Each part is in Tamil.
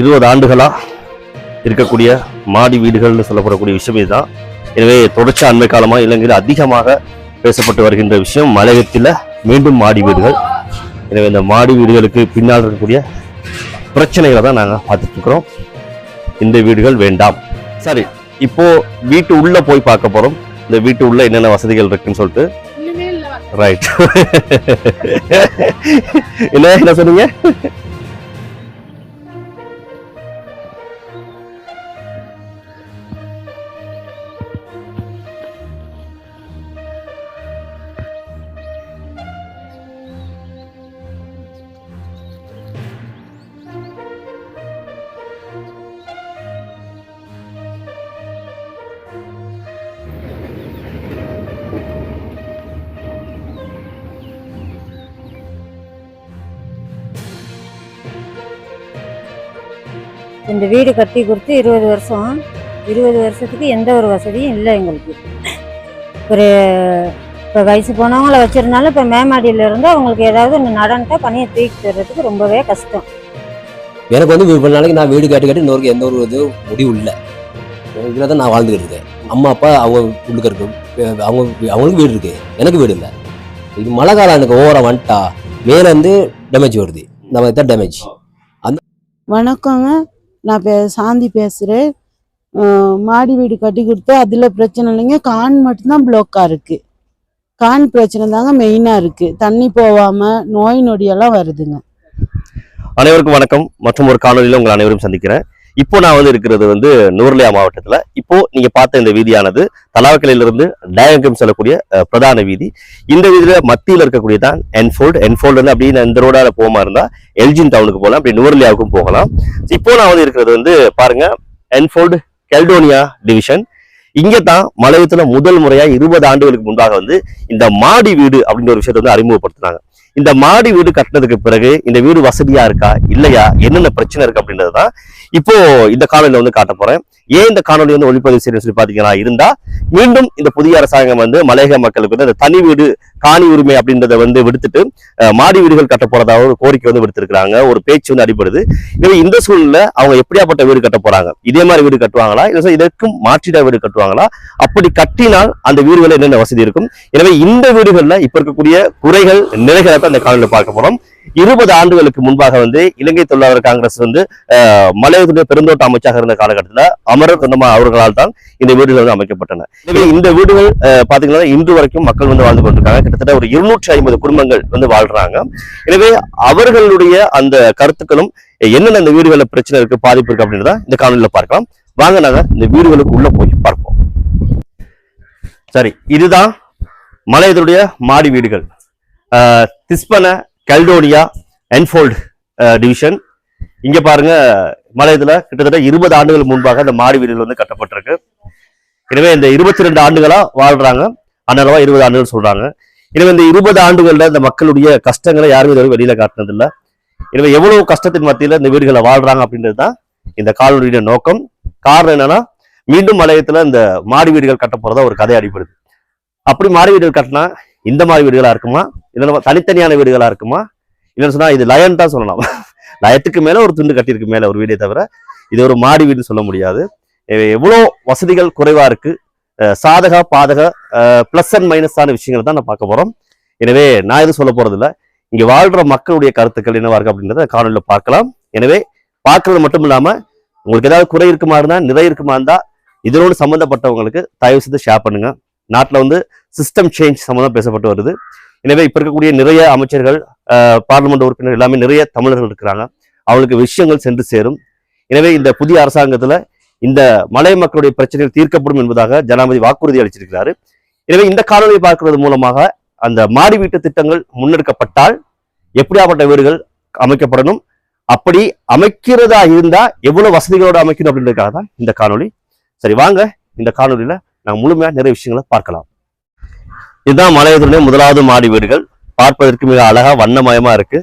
இருபது ஆண்டுகளா இருக்கக்கூடிய மாடி வீடுகள்னு சொல்லப்படக்கூடிய விஷயம் இதுதான். எனவே தொடர்ச்சி அண்மை காலமாக இலங்கையில் அதிகமாக பேசப்பட்டு வருகின்ற விஷயம் மலையத்தில் மீண்டும் மாடி வீடுகள். எனவே இந்த மாடி வீடுகளுக்கு பின்னால் இருக்கக்கூடிய பிரச்சனைகளை தான் நாங்கள் பார்த்துட்டு இருக்கிறோம். இந்த வீடுகள் வேண்டாம். சரி இப்போ வீட்டு உள்ள போய் பார்க்க போறோம். இந்த வீட்டு உள்ள என்னென்ன வசதிகள் இருக்குன்னு சொல்லிட்டு. ரைட் என்ன என்ன சொன்னீங்க? இந்த வீடு கட்டி கொடுத்து இருபது வருஷம் இருபது வருஷத்துக்கு எந்த ஒரு வசதியும் இல்லை எங்களுக்கு. ஒரு இப்போ வயசு போனவங்கள வச்சிருந்தாலும் இப்போ மேமாடியில் இருந்து அவங்களுக்கு ஏதாவது ஒன்று நடன்ட்டா பணியை தூக்கி தர்றதுக்கு ரொம்பவே கஷ்டம். எனக்கு வந்து இவ்வளோ நாளைக்கு நான் வீடு கட்டி கட்டி இன்னொரு எந்த ஒரு இது முடிவு இல்லை. இதில் தான் நான் வாழ்ந்துக்கிட்டு இருக்கேன். அம்மா அப்பா அவங்க உள்ளுக்கு இருக்கு அவங்க அவங்களுக்கு வீடு இருக்கு. எனக்கு வீடு இல்லை. இது மழை காலம் எனக்கு ஓவரா வந்துட்டா மேலேருந்து டேமேஜ் வருது. இந்த மாதிரி தான் டேமேஜ் வணக்கங்க. நான் பே சாந்தி பேசுகிறேன் மாடி வீடு கட்டி கொடுத்து அதில் பிரச்சனை இல்லைங்க. கான் மட்டும்தான் ப்ளோக்காக இருக்குது கான் பிரச்சனை தாங்க மெயினாக இருக்குது தண்ணி போகாமல் நோய் நொடியெல்லாம் வருதுங்க. அனைவருக்கும் வணக்கம். மற்றும் ஒரு காணொலியில் உங்கள் அனைவரும் சந்திக்கிறேன். இப்போ நான் வந்து இருக்கிறது வந்து நூர்லியா மாவட்டத்தில். இப்போ நீங்கள் பார்த்த இந்த வீதியானது தலாவக்கலையிலிருந்து டயங்கம் செல்லக்கூடிய பிரதான வீதி. இந்த வீதியில் மத்தியில் இருக்கக்கூடிய தான் என்ஃபோல்டு என்ஃபோல்டு வந்து அப்படியே இந்த ரோடால் போகாமல் இருந்தால் எல்ஜின் டவுனுக்கு போகலாம் அப்படி நூர்லியாவுக்கும் போகலாம். இப்போ நான் வந்து இருக்கிறது வந்து பாருங்க என்ஃபோல்டு கெல்டோனியா டிவிஷன் இங்கே தான் மலையத்தில் முதல் முறையாக இருபது ஆண்டுகளுக்கு முன்பாக வந்து இந்த மாடி வீடு அப்படின்ற ஒரு விஷயத்தை வந்து அறிமுகப்படுத்தினாங்க. இந்த மாடி வீடு கட்டினதுக்கு பிறகு இந்த வீடு வசதியா இருக்கா இல்லையா என்னென்ன பிரச்சனை இருக்கு அப்படின்றது தான் இப்போ இந்த காணொலியில வந்து காட்ட போறேன். ஏன் இந்த காணொலி வந்து ஒளிப்பதிவு செய்யணும் சொல்லி பாத்தீங்கன்னா இருந்தா மீண்டும் இந்த புதிய அரசாங்கம் வந்து மலையக மக்களுக்கு வந்து இந்த தனி வீடு காணி உரிமை அப்படின்றத வந்து விடுத்துட்டு மாடி வீடுகள் கட்ட போறதாக ஒரு கோரிக்கை வந்து விடுத்திருக்காங்க ஒரு பேச்சு வந்து அடிபடுது. எனவே இந்த சூழ்நிலை அவங்க எப்படியாப்பட்ட வீடு கட்ட போறாங்க? இதே மாதிரி வீடு கட்டுவாங்களா? இல்லை இதற்கும் மாற்றிட வீடு கட்டுவாங்களா? அப்படி கட்டினால் அந்த வீடுகளில் என்னென்ன வசதி இருக்கும்? எனவே இந்த வீடுகள்ல இப்ப இருக்கக்கூடிய குறைகள் நிறைகளை அந்த காணொலியில் பார்க்க போறோம். இருபது ஆண்டுகளுக்கு முன்பாக வந்து இலங்கை தொழிலாளர் காங்கிரஸ் வந்து மலையத்துடைய பெருந்தோட்ட அமைச்சாக இருந்த காலகட்டத்தில் அமரர் தொண்டமா அவர்களால் தான் இந்த வீடுகள் வந்து அமைக்கப்பட்டன. எனவே இந்த வீடுகள் பாத்தீங்கன்னா இன்று வரைக்கும் மக்கள் வந்து வாழ்ந்து கொண்டிருக்காங்க. கிட்டத்தட்ட ஒரு இருநூற்றி ஐம்பது குடும்பங்கள் வந்து வாழ்றாங்க. எனவே அவர்களுடைய அந்த கருத்துக்களும் என்னென்ன இந்த வீடுகளில் பிரச்சனை இருக்கு பாதிப்பு இருக்கு அப்படின்றத இந்த காணொலியில பார்க்கலாம். வாங்க நாங்க இந்த வீடுகளுக்கு உள்ள போய் பார்ப்போம். சரி இதுதான் மலையத்துடைய மாடி வீடுகள். திஸ்பன கல்டோனியா என்ஃபோல்டு டிவிஷன் இங்கே பாருங்க மலையத்தில் கிட்டத்தட்ட இருபது ஆண்டுகள் முன்பாக இந்த மாடி வீடுகள் வந்து கட்டப்பட்டிருக்கு. எனவே இந்த இருபத்தி ரெண்டு ஆண்டுகளாக வாழ்றாங்க. அன்னளவா இருபது ஆண்டுகள் சொல்கிறாங்க எனவே இந்த இருபது ஆண்டுகளில் இந்த மக்களுடைய கஷ்டங்களை யாரும் இதுவரை வெளியில் காட்டினதில்லை. எனவே எவ்வளவு கஷ்டத்தின் மத்தியில் இந்த வீடுகளை வாழ்றாங்க அப்படின்றது தான் இந்த காலனுடைய நோக்கம். காரணம் என்னன்னா மீண்டும் மலையத்தில் இந்த மாடி வீடுகள் கட்ட போகிறதா ஒரு கதை அடிப்படுது அப்படி மாடி வீடுகள் கட்டினா இந்த மாதிரி வீடுகளாக இருக்குமா? இதெல்லாம் தனித்தனியான வீடுகளாக இருக்குமா? இல்லைன்னு சொன்னால் இது லயன் தான் சொல்லலாம். லயத்துக்கு மேலே ஒரு துண்டு கட்டியிருக்கு மேலே ஒரு வீடே தவிர இது ஒரு மாடி வீடுன்னு சொல்ல முடியாது. எவ்வளோ வசதிகள் குறைவாக இருக்கு? சாதக பாதக ப்ளஸ் அண்ட் மைனஸான விஷயங்களை தான் நான் பார்க்க போகிறோம் எனவே நான் எதுவும் சொல்ல போகிறதில்ல இங்கே வாழ்கிற மக்களுடைய கருத்துக்கள் என்னவா இருக்கு அப்படின்றத காணொலியில் பார்க்கலாம். எனவே பார்க்கறது மட்டும் இல்லாமல் உங்களுக்கு ஏதாவது குறை இருக்குமா இருந்தால் நிறை இருக்குமா இருந்தால் இதனோடு சம்மந்தப்பட்டவங்களுக்கு தயவு செய்து ஷேர் பண்ணுங்க. நாட்டில் வந்து சிஸ்டம் சேஞ்ச் சம்மந்தம் பேசப்பட்டு வருது. எனவே இப்போ இருக்கக்கூடிய நிறைய அமைச்சர்கள் பார்லிமெண்ட் உறுப்பினர் எல்லாமே நிறைய தமிழர்கள் இருக்கிறாங்க. அவங்களுக்கு விஷயங்கள் சென்று சேரும். எனவே இந்த புதிய அரசாங்கத்தில் இந்த மலை மக்களுடைய பிரச்சனைகள் தீர்க்கப்படும் என்பதாக ஜனாதிபதி வாக்குறுதி அளிச்சிருக்கிறாரு. எனவே இந்த காணொலியை பார்க்கிறது மூலமாக அந்த மாடி வீட்டு திட்டங்கள் முன்னெடுக்கப்பட்டால் எப்படியாப்பட்ட வீடுகள் அமைக்கப்படணும்? அப்படி அமைக்கிறதா இருந்தா எவ்வளவு வசதிகளோடு அமைக்கணும் அப்படின்றதுக்காக தான் இந்த காணொளி. சரி வாங்க இந்த காணொலியில நாங்கள் முழுமையா நிறைய விஷயங்களை பார்க்கலாம். இதுதான் மலையத்துடைய முதலாவது மாடி வீடுகள். பார்ப்பதற்கு மிக அழகா வண்ணமயமா இருக்கு.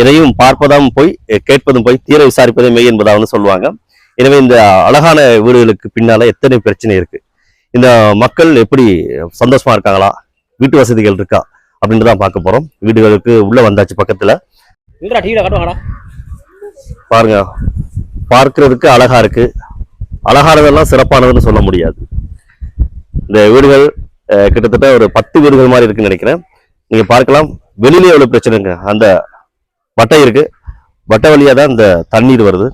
இதையும் பார்ப்பதாம் போய் கேட்பதும் போய் தீர விசாரிப்பதே மெய் என்பதாகனு சொல்லுவாங்க. எனவே இந்த அழகான வீடுகளுக்கு பின்னால எத்தனை பிரச்சனை இருக்கு. இந்த மக்கள் எப்படி சந்தோஷமா இருக்காங்களா? வீட்டு வசதிகள் இருக்கா? அப்படின்றதான் பார்க்க போறோம். வீடுகளுக்கு உள்ள வந்தாச்சு பக்கத்துல. பாருங்க. பார்க்கிறதுக்கு அழகா இருக்கு. அழகானதெல்லாம் சிறப்பானதுன்னு சொல்ல முடியாது. இந்த வீடுகள் கிட்டத்தட்ட ஒரு பத்து வீடுகள் மாதிரி இருக்குன்னு நினைக்கிறேன். நீங்கள் பார்க்கலாம். வெளியிலே எவ்வளோ பிரச்சனைங்க? அந்த வட்டை இருக்குது வட்டை வழியாக தான் இந்த தண்ணீர் வருது.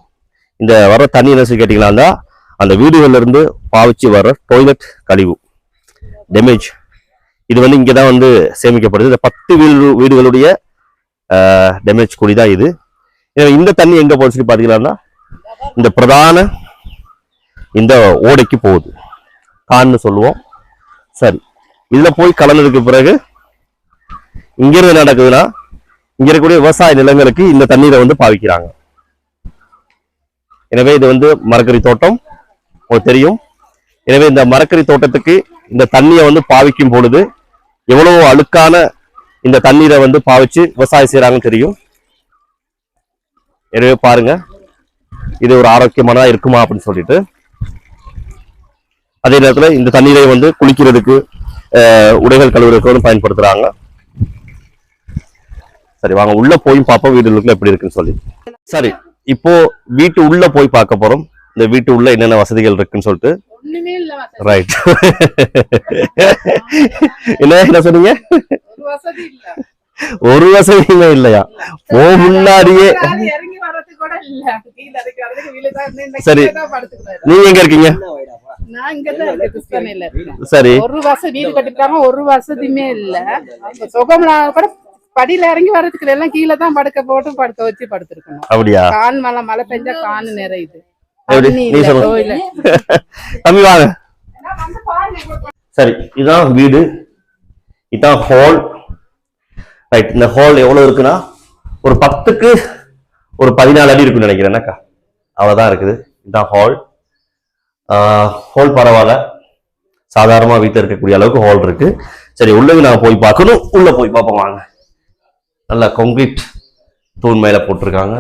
இந்த வர தண்ணி என்ன சொல்லி கேட்டீங்கன்னா அந்த வீடுகள்லேருந்து பாவிச்சு வர்ற டொய்லெட் கழிவு. டேமேஜ் இது வந்து இங்கே தான் வந்து சேமிக்கப்படுது. இந்த பத்து வீடு வீடுகளுடைய டேமேஜ் கொடி தான் இது. இந்த தண்ணி எங்கே போகுது சொல்லி பார்த்தீங்கன்னா இந்த பிரதான இந்த ஓடைக்கு போகுது. கான்னு சொல்லுவோம். சரி. இதுல போய் கலந்ததுக்கு பிறகு இங்கிருந்து என்ன நடக்குதுன்னா இங்க இருக்கக்கூடிய விவசாய நிலங்களுக்கு இந்த தண்ணீரை வந்து பாவிக்கிறாங்க. எனவே இது வந்து மரக்கறி தோட்டம் உங்களுக்கு தெரியும். எனவே இந்த மரக்கறி தோட்டத்துக்கு இந்த தண்ணியை வந்து பாவிக்கும் பொழுது எவ்வளவு அழுக்கான இந்த தண்ணீரை வந்து பாவிச்சு விவசாயம் செய்யறாங்கன்னு தெரியும். எனவே பாருங்க இது ஒரு ஆரோக்கியமானதா இருக்குமா அப்படின்னு சொல்லிட்டு. அதே நேரத்துல இந்த தண்ணீரை வந்து குளிக்கிறதுக்கு உடைகள் கழுவுறதுக்கு பயன்படுத்துறாங்க. சரி வாங்க உள்ள போய் பார்ப்போம் வீடுகளுக்குள்ள எப்படி இருக்குன்னு சொல்லி. சரி இப்போ வீட்டு உள்ள போய் பார்க்க போறோம். இந்த வீட்டு உள்ள என்னென்ன வசதிகள் இருக்குன்னு சொல்லிட்டு. ஒண்ணுமே இல்ல வசதி. ரைட் என்ன என்ன சொன்னீங்க? ஒரு வசதி இல்ல. ஒரு வசதியுமே இல்லையா? ஓ முன்னாடியே. சரி. நீங்க எங்க இருக்கீங்க? நான் இங்கதான் இருக்கேன் கிறிஸ்தனையில இருக்கேன். சரி. ஒரு வசதி வீடு கட்டிட்டாங்க ஒரு வசதியுமே இல்ல. சுகம் கூட படியில இறங்கி வர்றதுக்கு எல்லாம் கீழே தான் படுக்க போட்டு படுக்க வச்சு படுத்திருக்கணும். அப்படியா? கான் மழை மழை பெஞ்சா கான் நிறையுது. தம்பி வாங்க. சரி இதுதான் வீடு. இதுதான் ஹால் ரைட் இந்த ஹால் எவ்வளவு இருக்குன்னா ஒரு பத்துக்கு ஒரு பதினாலு அடி இருக்குன்னு நினைக்கிறேன். என்னக்கா? அவ்வளவுதான் இருக்குது. இதுதான் ஹால் ஹோல் பரவாயில்ல. சாதாரணமாக வீட்டில் இருக்கக்கூடிய அளவுக்கு ஹோல் இருக்கு. சரி உள்ளே நாங்கள் போய் பார்க்கணும். உள்ளே போய் பார்ப்போம் வாங்க. நல்லா கொங்கிரீட் தூண் மேலே போட்டிருக்காங்க.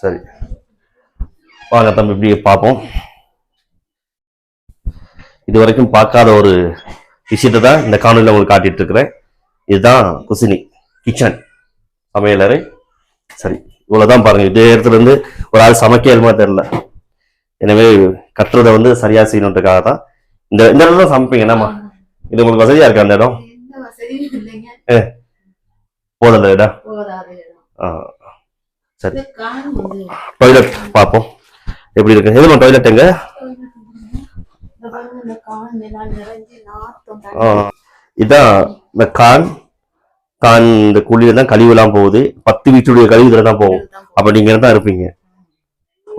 சரி. வாங்க தம்பி இப்படி பார்ப்போம். இது வரைக்கும் பார்க்காத ஒரு விஷயத்தை தான் இந்த காணொலியில் உங்களுக்கு காட்டிட்டு இருக்கிறேன். இதுதான் குசினி கிச்சன். சமையலறை. சரி இவ்வளோதான் பாருங்கள் இதே இடத்துல இருந்து ஒரு ஆள் சமைக்கலுமா தெரில எனவே கட்டுறதை வந்து சரியா செய்யணுன்றதுக்காக தான் இந்த இந்த இடத்துல தான் சமைப்பீங்க என்னம்மா? இது உங்களுக்கு வசதியா இருக்கா அந்த இடம்? இடம். போதாது ஆ, சரி. டாய்லெட் பார்ப்போம். எப்படி இருக்கு? எதுமா டாய்லெட் எங்க? இதான் இந்த கான். கான் இந்த குழியில தான் கழிவுலாம் போகுது. பத்து வீட்டுடைய கழிவு இதுல தான் போகும் அப்ப நீங்க தான் இருப்பீங்க.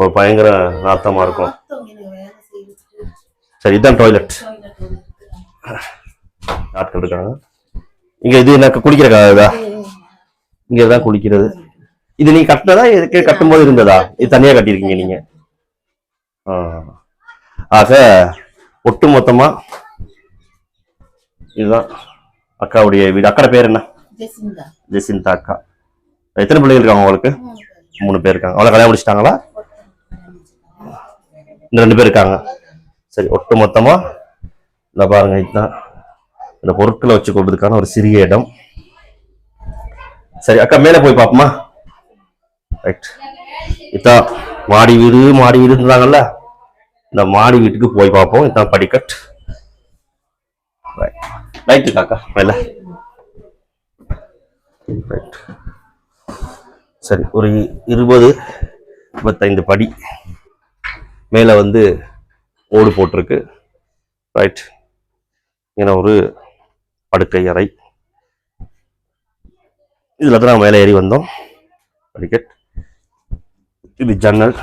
ஒரு பயங்கர நாத்தமா இருக்கும். எனக்கு சரி இதுதான் டாய்லெட். ஆட்கள் இருக்காங்க. இங்க இது என்ன குளிக்கிற கா- இதா? இங்க தான் குளிக்கிறது. இது நீங்க கட்டினதா? இதுக்கு கட்டும்போது இருந்ததா? இது தனியா கட்டியிருக்கீங்க நீங்க. ஆக ஒட்டு மொத்தமா இதுதான் அக்காவுடைய வீடு. அக்கா பேர் என்ன. ஜெசிந்தா. அக்கா. எத்தனை பிள்ளைகள் இருக்காங்க உங்களுக்கு? மூணு பேர் இருக்காங்க. அவளை கல்யாணம் முடிச்சிட்டாங்களா? இந்த ரெண்டு பேர் இருக்காங்க. சரி ஒட்டு மொத்தமா இந்த பாருங்க இதுதான் இந்த பொருட்களை வச்சு கொள்றதுக்கான ஒரு சிறிய இடம். சரி அக்கா மேலே போய் பாப்போமா ரைட் இதான் மாடி வீடு மாடி வீடு இருந்தாங்கல்ல? இந்த மாடி வீட்டுக்கு போய் பார்ப்போம். இதான் படிக்கட். ரைட்டு அக்கா மேல. ரைட் சரி ஒரு இருபது இருபத்தைந்து படி. மேலே வந்து ஓடு போட்டிருக்கு. ரைட் இங்கே ஒரு படுக்கை அறை. இதில் தான் நான் மேலே ஏறி வந்தோம். படிக்கட் இது ஜன்னல்.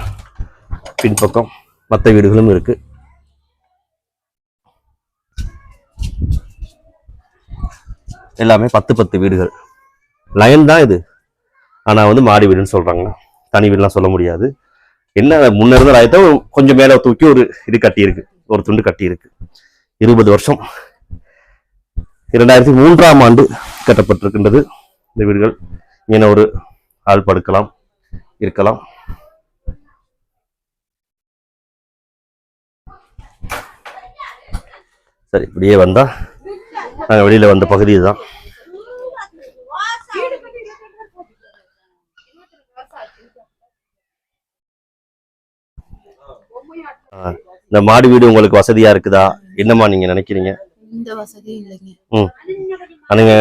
பின்பக்கம். மற்ற வீடுகளும் இருக்கு. எல்லாமே பத்து பத்து வீடுகள். லைன் தான் இது. ஆனால் வந்து மாடி வீடுன்னு சொல்கிறாங்க தனி வீடுலாம் சொல்ல முடியாது. என்ன முன்ன இருந்த ராயத்தை கொஞ்சம் மேல தூக்கி ஒரு இது கட்டி இருக்கு ஒரு துண்டு கட்டி இருக்கு இருபது வருஷம். இரண்டாயிரத்தி மூன்றாம் ஆண்டு கட்டப்பட்டிருக்கின்றது இந்த வீடுகள். இங்கே ஒரு ஆள் படுக்கலாம் இருக்கலாம். சரி இப்படியே வந்தா நாங்கள் வெளியில வந்த பகுதி தான் இந்த மாடி வீடு உங்களுக்கு வசதியா இருக்குதா? என்னம்மா நீங்க நினைக்கிறீங்க? இந்த வசதி இல்லைங்க. நீங்க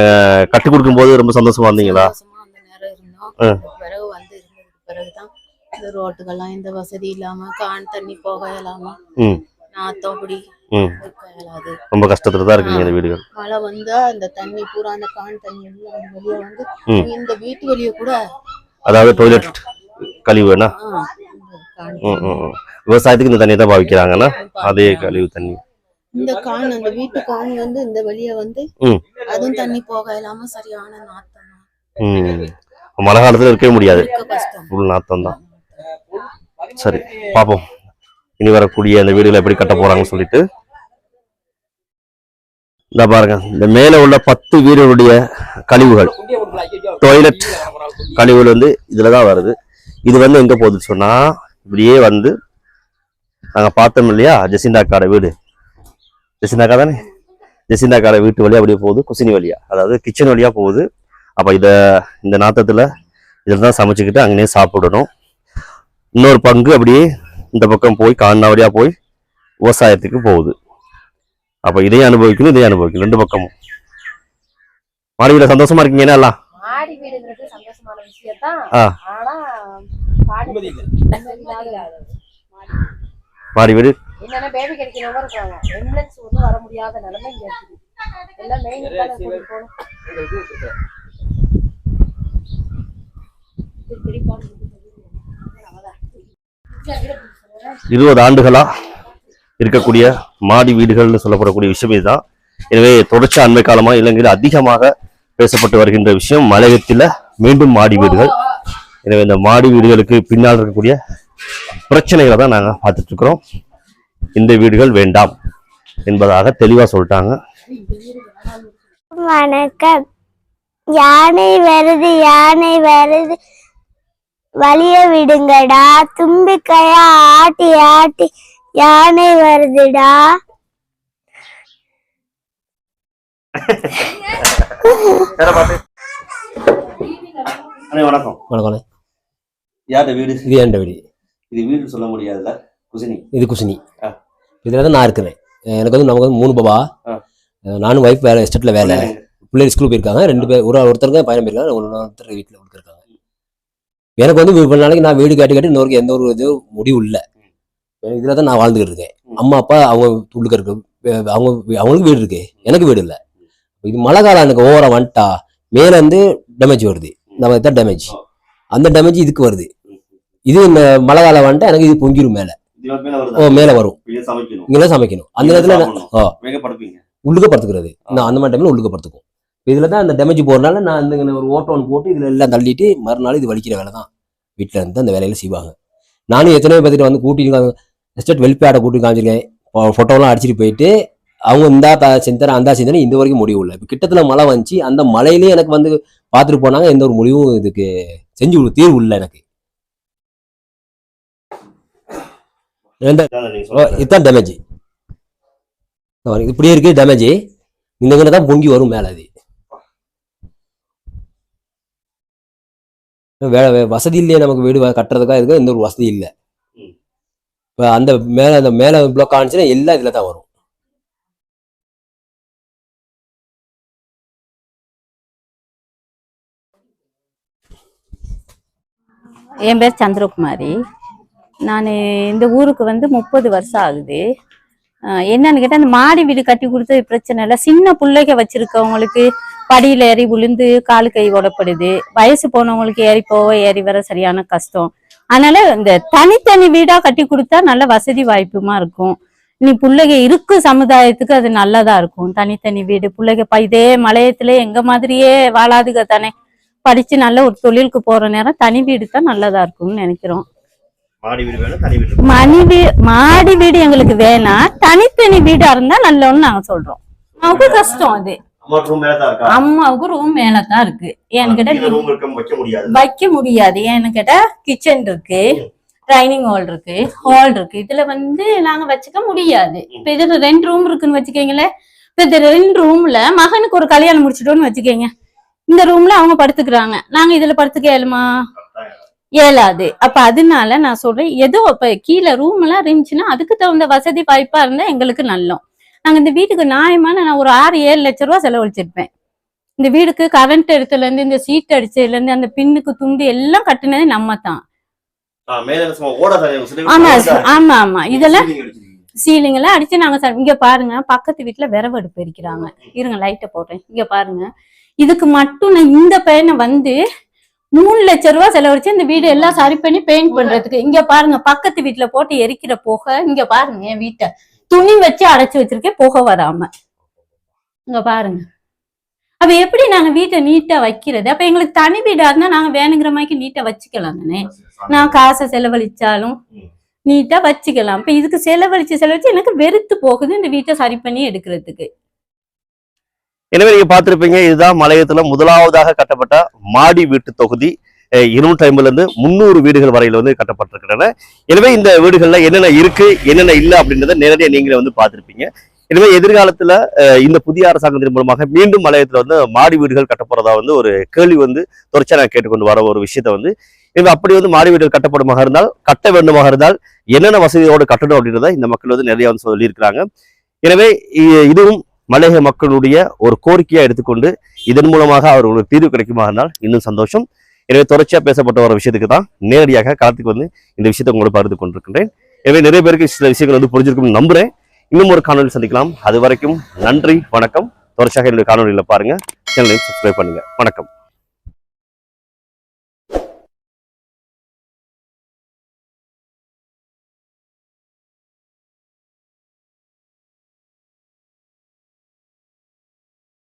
கட்டி கொடுக்கும் போது ரொம்ப சந்தோஷமா இருந்தீங்களா? ம். பிறகு வந்து இருந்ததுக்கு பிறகுதான் இந்த ரோட்டுக்கெல்லாம் இந்த வசதி இல்லாம கான் தண்ணி போக இயலாம ம். நாத்தப்படி ம். இருக்க இயலாது. ரொம்ப கஷ்டத்துல தான் இருக்குங்க இந்த வீடுகள். மழை வந்தா இந்த தண்ணி பூரா அந்த கான் தண்ணி எல்லாம் வெளியே வந்து ம். இந்த வீட்டு வெளியே கூட அதாவது டாய்லெட் கழிவு என்ன விவசாயத்துக்கு இந்த தண்ணியை தான் பாவிக்கிறாங்கன்னா அதே. கழிவு தண்ணி. இந்த கான் அந்த வீட்டு கான் வந்து இந்த வெளியே வந்து ம். அதுவும் தண்ணி போக இல்லாம சரியான நாத்தம் ம். மழை காலத்துல இருக்கவே முடியாது. ஃபுல் நாத்தம் தான் சரி பார்ப்போம் இனி வரக்கூடிய அந்த வீடுகளை எப்படி கட்ட போறாங்கன்னு சொல்லிட்டு. இந்த பாருங்க இந்த மேல உள்ள பத்து வீடுகளுடைய கழிவுகள். டாய்லெட் கழிவுகள் வந்து இதுல தான் வருது. இது வந்து எங்க போகுதுன்னு சொன்னா இப்படியே வந்து நாங்க பார்த்தோம் இல்லையா? ஜெசிந்தா காட வீடு. ஜெசிந்தா கா தானே? ஜெசிந்தா காட வீட்டு வழியா அப்படியே போகுது குசினி வழியா. அதாவது கிச்சன் வழியா போகுது. அப்ப இத இந்த நாத்தத்துல இதில் தான் சமைச்சுக்கிட்டு அங்கேயே சாப்பிடணும். இன்னொரு பங்கு அப்படியே இந்த பக்கம் போய் காணாவடியா போய் விவசாயத்துக்கு போகுது. அப்ப இதையும் அனுபவிக்கணும் இதையும் அனுபவிக்கணும் ரெண்டு பக்கமும். மாடியில் சந்தோஷமா இருக்கீங்க என்ன எல்லாம்? மாடி வீடுங்கிறது சந்தோஷமான. ஆனா மாடி வீடு. என்னன்னா பேபி கிடைக்கிறவங்க இருக்காங்க. எம்புலன்ஸ் ஒன்றும் வர முடியாத நிலைமை இங்க இருக்குது. எல்லாம் மெயின் தானே கூட்டிட்டு போகணும். இருபது ஆண்டுகளா இருக்கக்கூடிய மாடி வீடுகள்னு சொல்லப்படக்கூடிய விஷயம் இதுதான். எனவே தொடர்ச்சி அண்மை காலமா இலங்கையில் அதிகமாக பேசப்பட்டு வருகின்ற விஷயம் மலையத்தில் மீண்டும் மாடி வீடுகள். எனவே இந்த மாடி வீடுகளுக்கு பின்னால் இருக்கக்கூடிய பிரச்சனைகளை தான் நாங்க பார்த்துட்டு இருக்கிறோம் இந்த வீடுகள் வேண்டாம் என்பதாக தெளிவா சொல்லிட்டாங்க. வணக்கம். யானை வருது யானை வருது. வழிய விடுங்கடா. தும்பிக்கையா ஆட்டி ஆட்டி. யானை வருதுடா. வணக்கம். வணக்கம் யார்ட வீடு? இது என் வீடு? இது வீடு சொல்ல முடியாதுல்ல? குசினி. இது குசினி. இதுல தான் நான் இருக்கிறேன். எனக்கு வந்து நமக்கு வந்து மூணு பாபா. நானும் ஒய்ஃப் வேலை எஸ்டேட்ல வேலை. பிள்ளைகள் ஸ்கூல் போயிருக்காங்க. ரெண்டு பேர் ஒரு ஒருத்தருங்க பையன் போயிருக்காங்க. ஒருத்தர் வீட்டில் கொடுத்துருக்காங்க எனக்கு வந்து இவ்வளவு நாளைக்கு நான் வீடு கேட்டு கேட்டு இன்னொரு எந்த ஒரு இது முடிவு இல்லை. இதில் தான் நான் வாழ்ந்துகிட்டு இருக்கேன். அம்மா அப்பா அவங்க உள்ளுக்க இருக்கு அவங்க அவங்களுக்கு வீடு இருக்கு. எனக்கு வீடு இல்லை. இது மழை காலம் எனக்கு ஓவரா வந்துட்டா மேல இருந்து டேமேஜ் வருது. நம்ம தான் டேமேஜ் அந்த டேமேஜ் இதுக்கு வருது. இது இந்த மழை காலம் வந்துட்டா எனக்கு இது பொங்கிரும் மேல. ஓ மேல வரும். இங்கெல்லாம் சமைக்கணும். அந்த நேரத்துல உள்ளுக்க படுத்துக்கிறது. நான் அந்த மாதிரி டைம்ல உள்ளுக்க படுத்துக்கும். இதுல தான் அந்த டேமேஜ் போறதுனால நான் இந்த ஒரு ஓட்டம் ஒன்று போட்டு இதுல எல்லாம் தள்ளிட்டு மறுநாள் இது வலிக்கிற வேலை தான். வீட்டுல இருந்து அந்த வேலையில செய்வாங்க. நானும் எத்தனையோ பேர்த்திட்ட வந்து கூட்டிட்டு எஸ்டேட் வெல்ஃபேரை கூட்டி காமிச்சிருக்கேன். ஃபோட்டோலாம் அடிச்சிட்டு போயிட்டு அவங்க இந்தா த செஞ்சரேன் அந்த செஞ்சரேன் இந்த வரைக்கும் முடிவு இல்லை. இப்போ கிட்டத்துல மழை வந்துச்சு. அந்த மழையிலேயே எனக்கு வந்து பார்த்துட்டு போனாங்க. எந்த ஒரு முடிவும் இதுக்கு செஞ்சு தீர்வு இல்லை எனக்கு. ரெண்டு ஓ, இதுதான் டேமேஜ் இப்படியே இருக்கு டேமேஜ் இந்த இங்கே தான் பொங்கி வரும் மேலே அது. வே வே- வசதி இல்லையே நமக்கு வீடு கட்டுறதுக்காக இதுக்கு எந்த ஒரு வசதி இல்லை. இப்போ அந்த மேலே அந்த மேலே பிளாக் ஆனிச்சுன்னா எல்லாம் இதில் தான் வரும். என் பேர் சந்திரகுமாரி. நான் இந்த ஊருக்கு வந்து முப்பது வருஷம் ஆகுது. என்னன்னு கேட்டால் அந்த மாடி வீடு கட்டி கொடுத்தது பிரச்சனை இல்லை. சின்ன பிள்ளைக வச்சிருக்கவங்களுக்கு படியில் ஏறி விழுந்து காலு கை உடப்படுது வயசு போனவங்களுக்கு ஏறி போக ஏறி வர சரியான கஷ்டம். அதனால இந்த தனித்தனி வீடாக கட்டி கொடுத்தா நல்ல வசதி வாய்ப்புமா இருக்கும். நீ பிள்ளைக இருக்கு சமுதாயத்துக்கு அது நல்லதா இருக்கும். தனித்தனி வீடு பிள்ளைக ப- இதே மலையத்துல எங்க மாதிரியே வாழாதுக தானே. படிச்சு நல்ல ஒரு தொழிலுக்கு போற நேரம் தனி வீடு தான் நல்லதா இருக்கும்னு நினைக்கிறோம். மணி மாடி வீடு எங்களுக்கு வேணாம் தனித்தனி வீடா இருந்தா நல்லோன்னு நாங்க சொல்றோம். அவங்க கஷ்டம் அது. அம்மாவுக்கு ரூம் மேலதான் இருக்கு? ஏன்னு கேட்டா ரூம் இருக்க வைக்க முடியாது. ஏன்னு கேட்டா கிச்சன் இருக்கு டைனிங் ஹால் இருக்கு ஹால் இருக்கு. இதுல வந்து நாங்க வச்சுக்க முடியாது. இப்ப இதுல ரெண்டு ரூம் இருக்குன்னு வச்சுக்கோங்களேன் இப்ப இந்த ரெண்டு ரூம்ல மகனுக்கு ஒரு கல்யாணம் முடிச்சிட்டோம்னு வச்சுக்கோங்க. இந்த ரூம்ல அவங்க படுத்துக்கிறாங்க. நாங்க இதுல படுத்துக்க இயலுமா? இயலாது. அப்ப அதனால நான் சொல்றேன் ஏதோ இப்ப கீழே ரூம் எல்லாம் இருந்துச்சுன்னா அதுக்கு தகுந்த வசதி வாய்ப்பா இருந்தா எங்களுக்கு நல்லோம். நாங்க இந்த வீட்டுக்கு நியாயமான நான் ஒரு ஆறு ஏழு லட்ச ரூபா செலவழிச்சிருப்பேன். இந்த வீடுக்கு கரண்ட் எடுத்துல இருந்து இந்த சீட் அடிச்சதுல இருந்து அந்த பின்னுக்கு துண்டு எல்லாம் கட்டுனது நம்ம தான் ஆமா ஆமா ஆமா. இதெல்லாம் சீலிங் எல்லாம் அடிச்சு நாங்க இங்க பாருங்க பக்கத்து வீட்டுல விரவு அடுப்பு எரிக்கிறாங்க. இருங்க லைட்டை போடுறேன். இங்க பாருங்க. இதுக்கு மட்டும் நான் இந்த பையனை வந்து மூணு லட்ச ரூபாய் செலவழிச்சு இந்த வீடு எல்லாம் சரி பண்ணி பெயிண்ட் பண்றதுக்கு. இங்க பாருங்க பக்கத்து வீட்டுல போட்டு எரிக்கிற போக இங்க பாருங்க என் வீட்டை. துணி வச்சு அடைச்சு வச்சிருக்கேன் போக வராம. இங்க பாருங்க. அப்ப எப்படி நாங்க வீட்டை நீட்டா வைக்கிறது? அப்ப எங்களுக்கு தனி வீடா இருந்தா நாங்க வேணுங்கிற மாதிரி நீட்டா வச்சுக்கலாம் தானே? நான் காசை செலவழிச்சாலும் நீட்டா வச்சுக்கலாம். இப்ப இதுக்கு செலவழிச்சு செலவழிச்சு எனக்கு வெறுத்து போகுது இந்த வீட்டை சரி பண்ணி எடுக்கிறதுக்கு. எனவே நீங்க பார்த்திருப்பீங்க இதுதான் மலையத்துல முதலாவதாக கட்டப்பட்ட மாடி வீட்டு தொகுதி. இருநூற்றி ஐம்பதுல இருந்து முந்நூறு வீடுகள் வரையில வந்து கட்டப்பட்டிருக்கின்றன. எனவே இந்த வீடுகள்ல என்னென்ன இருக்கு என்னென்ன இல்லை அப்படின்றத நேரடியாக நீங்களே வந்து பார்த்துருப்பீங்க. எனவே எதிர்காலத்துல இந்த புதிய அரசாங்கத்தின் மூலமாக மீண்டும் மலையத்துல வந்து மாடி வீடுகள் கட்டப்படுறதா வந்து ஒரு கேள்வி வந்து தொடர்ச்சியா நான் கேட்டுக்கொண்டு வர ஒரு விஷயத்த வந்து எனவே அப்படி வந்து மாடி வீடுகள் கட்டப்படுமாக இருந்தால் கட்ட வேண்டுமாக இருந்தால் என்னென்ன வசதியோடு கட்டணும் அப்படின்றத இந்த மக்கள் வந்து நிறைய வந்து சொல்லியிருக்கிறாங்க. எனவே இதுவும் மலையக மக்களுடைய ஒரு கோரிக்கையா எடுத்துக்கொண்டு இதன் மூலமாக அவர்களுக்கு தீர்வு கிடைக்குமா இருந்தால் இன்னும் சந்தோஷம். எனவே தொடர்ச்சியா பேசப்பட்ட ஒரு விஷயத்துக்கு தான் நேரடியாக களத்துக்கு வந்து இந்த விஷயத்தை உங்களோட பகிர்ந்து கொண்டிருக்கின்றேன். எனவே நிறைய பேருக்கு சில விஷயங்கள் வந்து புரிஞ்சிருக்கும்னு நம்புறேன். இன்னும் ஒரு காணொலி சந்திக்கலாம். அது வரைக்கும் நன்றி வணக்கம். தொடர்ச்சியாக என்னுடைய காணொலியில பாருங்க. சேனலையும் சப்ஸ்கிரைப் பண்ணுங்க. வணக்கம்.